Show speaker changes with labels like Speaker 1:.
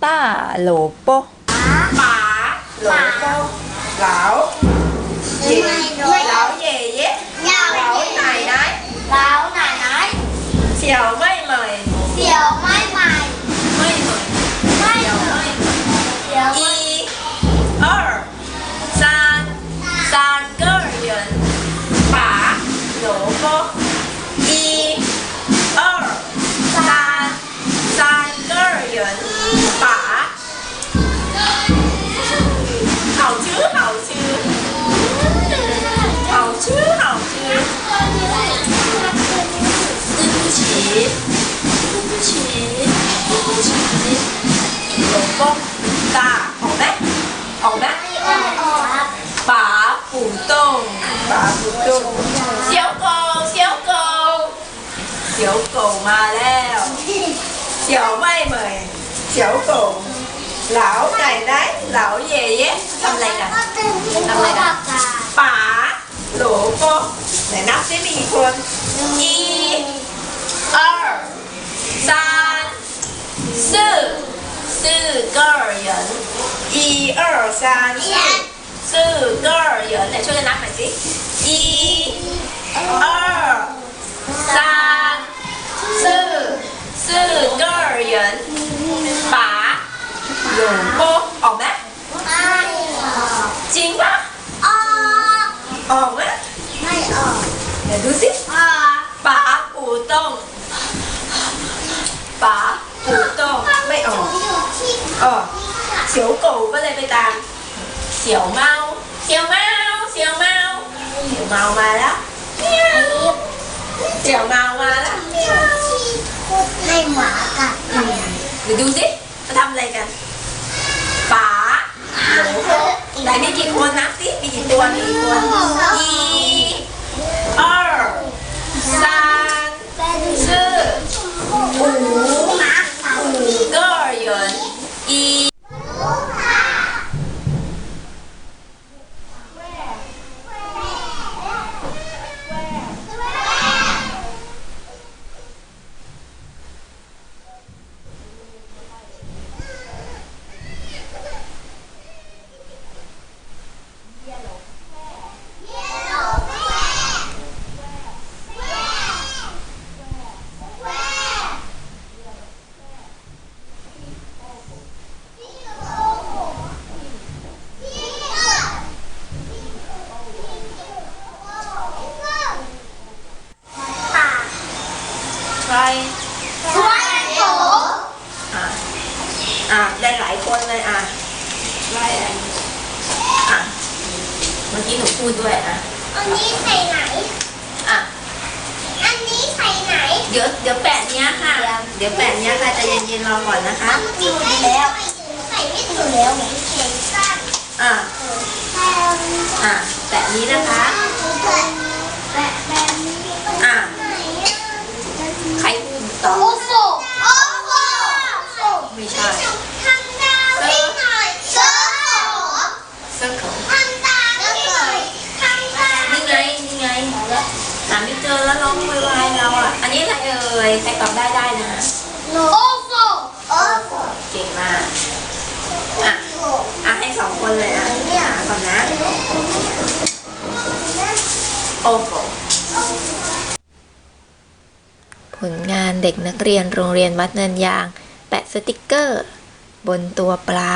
Speaker 1: ba lô bô ba lô bô
Speaker 2: lão
Speaker 1: gì lão gì vậy lão này đấy lão này đấy chiều với 小狗，小狗，小狗มาแล้ว小妹妹小狗เหลาไหนไหนเหลาเย่เย่ทำอะไรกัน ป๋าโหลโปไหนนับซิ อีเออซานซื่อซื่อเกอร์เหยินป๋าโบออกไหมจริงปะออกไหมเดี๋ยวดูสิป๋าอูต้องป๋าอูต้อไม่ออกเออเสีก็เลยไปตาม เสียวเเสียวเมามาแล้วเสียวเมามาแล้ว
Speaker 2: ให้หมากัด
Speaker 1: เดี๋ยวดูสิมาทำอะไรกันป๋าโหลโป๊ะไหนมีกี่คนนับสิมีกี่ตัวมีกี่คน ใครอะอะได้หลายคนเลยอะไล่อะอะเมื่อกี้หนูพูดด้วยอะ
Speaker 2: อันนี้ใส่ไหน
Speaker 1: อะ
Speaker 2: อันนี้ใส่ไหน
Speaker 1: เดี๋ยวเดี๋ยวแปะเนี้ยค่ะ เดี๋ยวแปะเนี้ยค่ะใจเย็นๆรอก่อนนะคะ
Speaker 2: อยู่แล้วใส่ไม่ถูกแล้วเหมือนเข็มสั้น
Speaker 1: อะ
Speaker 2: แปะ
Speaker 1: อะแปะนี้นะคะ
Speaker 2: แปะแบบนี้
Speaker 1: อะ
Speaker 2: ไหน
Speaker 1: ใครพูดต่อ
Speaker 2: โอ้โหโอ้โห
Speaker 1: ไม่ใช่
Speaker 2: ทำดาวให้หน่อยเซิร์ฟ
Speaker 1: เสื้อเขา
Speaker 2: ทำตาให้หน่อยทำตา
Speaker 1: นี่ไง นี่ไงหาไม่เจอแล้วร้องไวายเราอะ อันนี้อะไรเอ่ย ใครตอบได้ได้นะ
Speaker 2: โอ้โหโอ้โห
Speaker 1: เก่งมาก อะ อะให้สองคนเลยอะหาก่อนนะ โอ้โห
Speaker 3: ผลงานเด็กนักเรียนโรงเรียนวัดเนินยาง แปะสติกเกอร์ บนตัวปลา